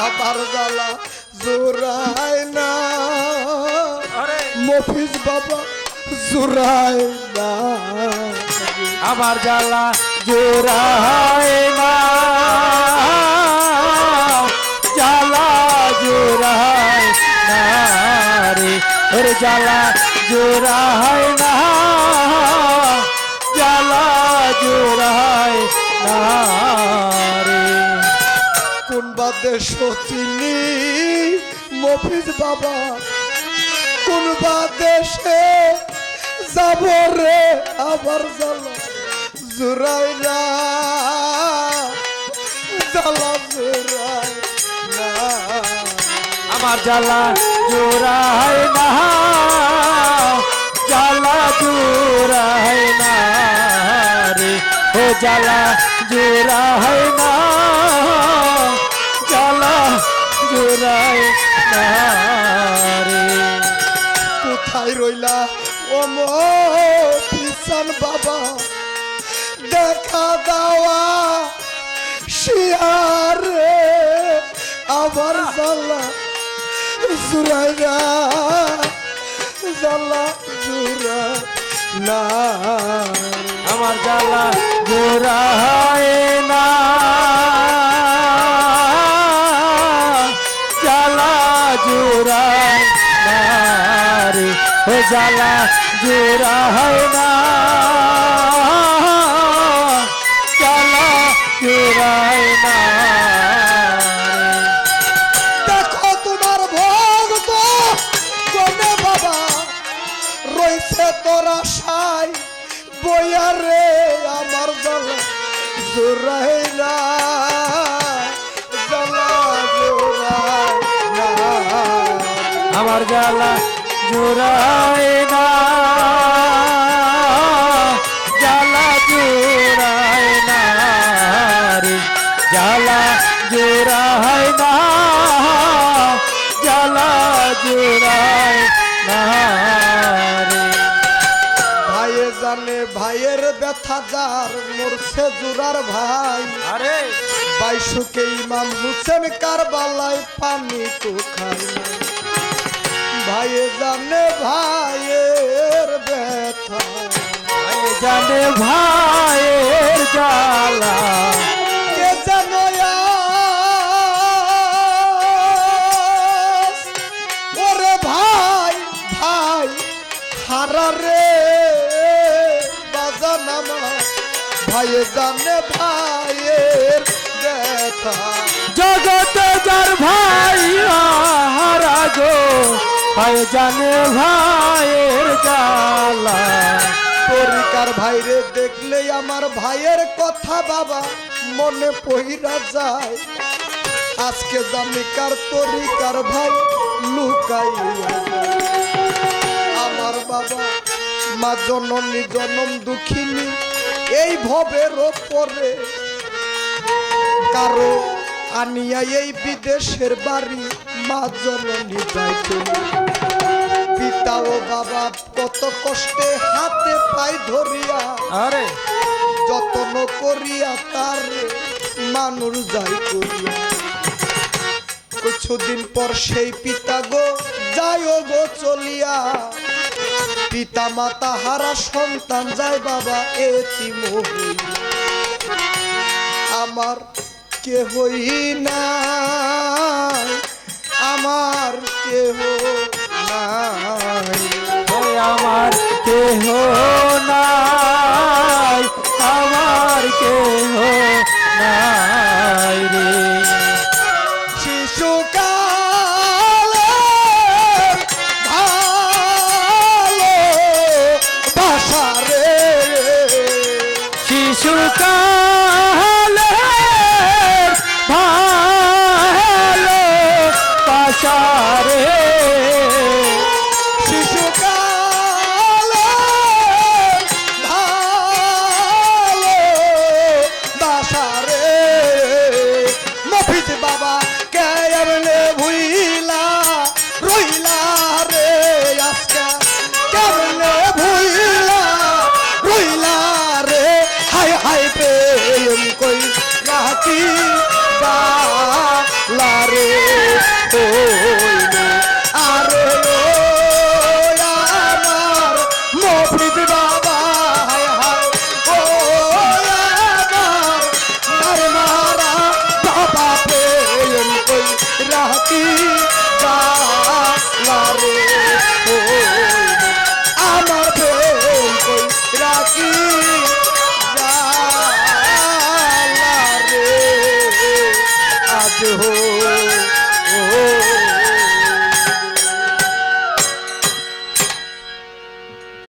আবার জ্বালা জোরায় না। মফিজ বাবা না। আমার জ্বালা জোড়ায় না। জ্বালা জোড়ায় না রে। জ্বালা জোড়ায় বাদে সচিনি মফিজ বাবা, কোন দেশে যাব রে আবার জ্বালা জোরায় না আমার জ্বালা জোড়ায় না জ্বালা জোড়ায় না রে ও জোড়ায় না না রে কোথায় রইলা? ও মো পিসান বাবা দেখা দাওয়া শিয়ারে আবার জ্বালা জুরাইরা জ্বালা জুরা না আমার জ্বালা জোড়ায় না। রে ও জ্বালা জোড়ায় না। জ্বালা জোড়ায় না। দেখো তোমার ভক্ত গনে বাবা রইছে তোর আশায়। বইয়ারে আমার জ্বালা জ্বালা জোরাই না। আমার জ্বালা জোড়ায় না জ্বালা জোড়ায় না রে। জ্বালা জোড়ায় না জ্বালা জোড়ায় না রে। ভাইয়ে জানে ভাইয়ের ব্যথা যার মরছে জোরার ভাই। আরে। বাইশুকে ইমাম হুসেন কারবালায় পানি তো খাই। ভাইয়ে জানে ভাইয়ের ব্যথা। জানে ভাইয়ের জ্বালা। কে আজ? ওরে ভাই ভাই হারা রে বাজান আমার জানে ভাইয়ের ব্যথা। জগতে যার ভাই ভাই জানে ভাইয়ের জ্বালা। পরিকার ভাইরে দেখলে আমার ভাইয়ের কথা বাবা, মনে পহিরা যায়। আজকে জামিকার তরিকার ভাই লুকাইয়া আমার বাবা, মা জননী জনম দুঃখিনী, এই ভবের ওপরে কারও আনিয়া এই বিদেশের বাড়ি মা জননী যাইতে পিতা ও বাবা কত কষ্টে হাতে পাই ধরিয়া আরে। যত্ন করিয়া তার মানুষ যাই করিয়া। কিছুদিন পর সেই পিতা গো যায় গো চলিয়া। পিতা মাতা হারা সন্তান যায় বাবা হইয়া। আমার কেহই না? আমার কেহ নাই? আমার কেহ নাই? আমার কেহ নাই রে? শিশুকালে রে। শিশুকা কেমনে ভুইলা, রইলা রে আজকা। কেমনে ভুইলা, রইলা রে। হাই হাই প্রেম কই রাখি গালা আরে আমার মফরিদ রে